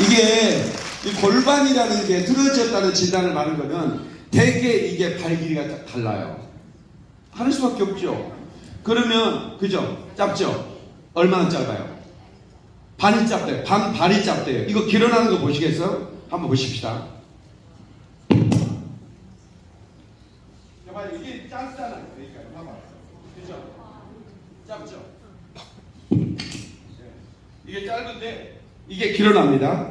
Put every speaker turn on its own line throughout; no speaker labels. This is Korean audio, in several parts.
이게 이 골반이라는 게 틀어졌다는 진단을 받은 거는 대개 이게 발 길이가 다- 달라요. 하는 수밖에 없죠. 그러면 그죠? 짧죠? 얼마나 짧아요? 반이 짧대요. 반 발이 짧대요. 이거 길어나는 거 보시겠어요? 한번 보십시다. 이게 짧잖아요. 그러니까 봐봐. 그죠? 짧죠? 이게 짧은데 이게 길어납니다.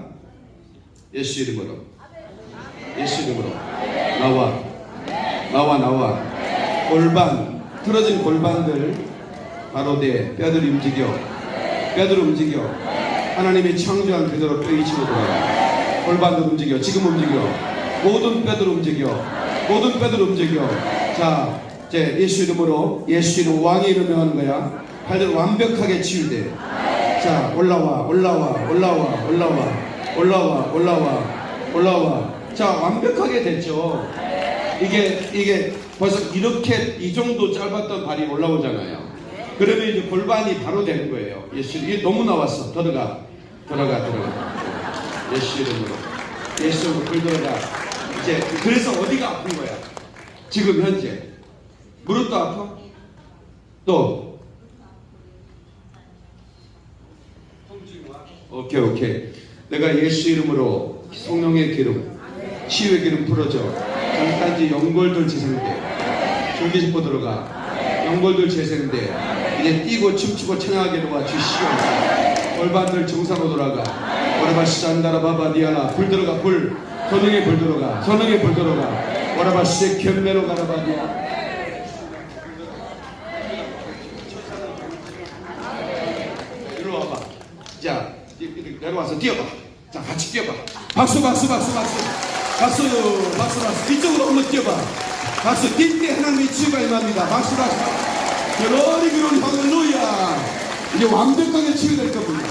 예수 이름으로. 예수 이름으로. 나와. 나와 나와. 골반 틀어진 골반들 바로 내 뼈들이 움직여. 뼈들 움직여. 하나님의 창조한 그대로 뼈 이치로 돌아가. 골반들 움직여. 지금 움직여. 모든 뼈들 움직여. 모든 뼈들 움직여. 자, 이제 예수 이름으로 예수 이름 왕의 이름 명하는 거야. 팔들 완벽하게 치유돼. 자, 올라와, 올라와, 올라와, 올라와, 올라와, 올라와, 올라와. 자, 완벽하게 됐죠. 이게, 이게 벌써 이렇게 이 정도 짧았던 발이 올라오잖아요. 그러면 이제 골반이 바로 되는 거예요. 예수, 이게 너무 나왔어. 들어가, 들어가, 들어가. 예수 이름으로. 예수 이름으로 불 들어가. 이제, 그래서 어디가 아픈 거야? 지금 현재. 무릎도 아파? 또, 오케이 오케이. 내가 예수 이름으로 성령의 기름 치유의 기름 풀어줘. 잠깐지 연골들 재생돼. 줄기세포 들어가. 연골들 재생돼. 이제 뛰고 춤추고 찬양하게 도와 주시오. 골반들 정상으로 돌아가. 오라바시 안다라 바바 니아라. 불 들어가 불. 선능의 불 들어가. 선능의 불 들어가. 오라바시 견매로 가라바디아. 이리 와봐. 자, 내려와서 뛰어봐. 자, 같이 뛰어봐. 박수, 박수, 박수, 박수. 박수, 박수, 박수. 이쪽으로 한번 뛰어봐. 박수. 뛸 때 하나님의 치유가 임합니다. 박수, 박수. 그러니, 그러니, 할렐루야. 이제 완벽하게 치유될 겁니다.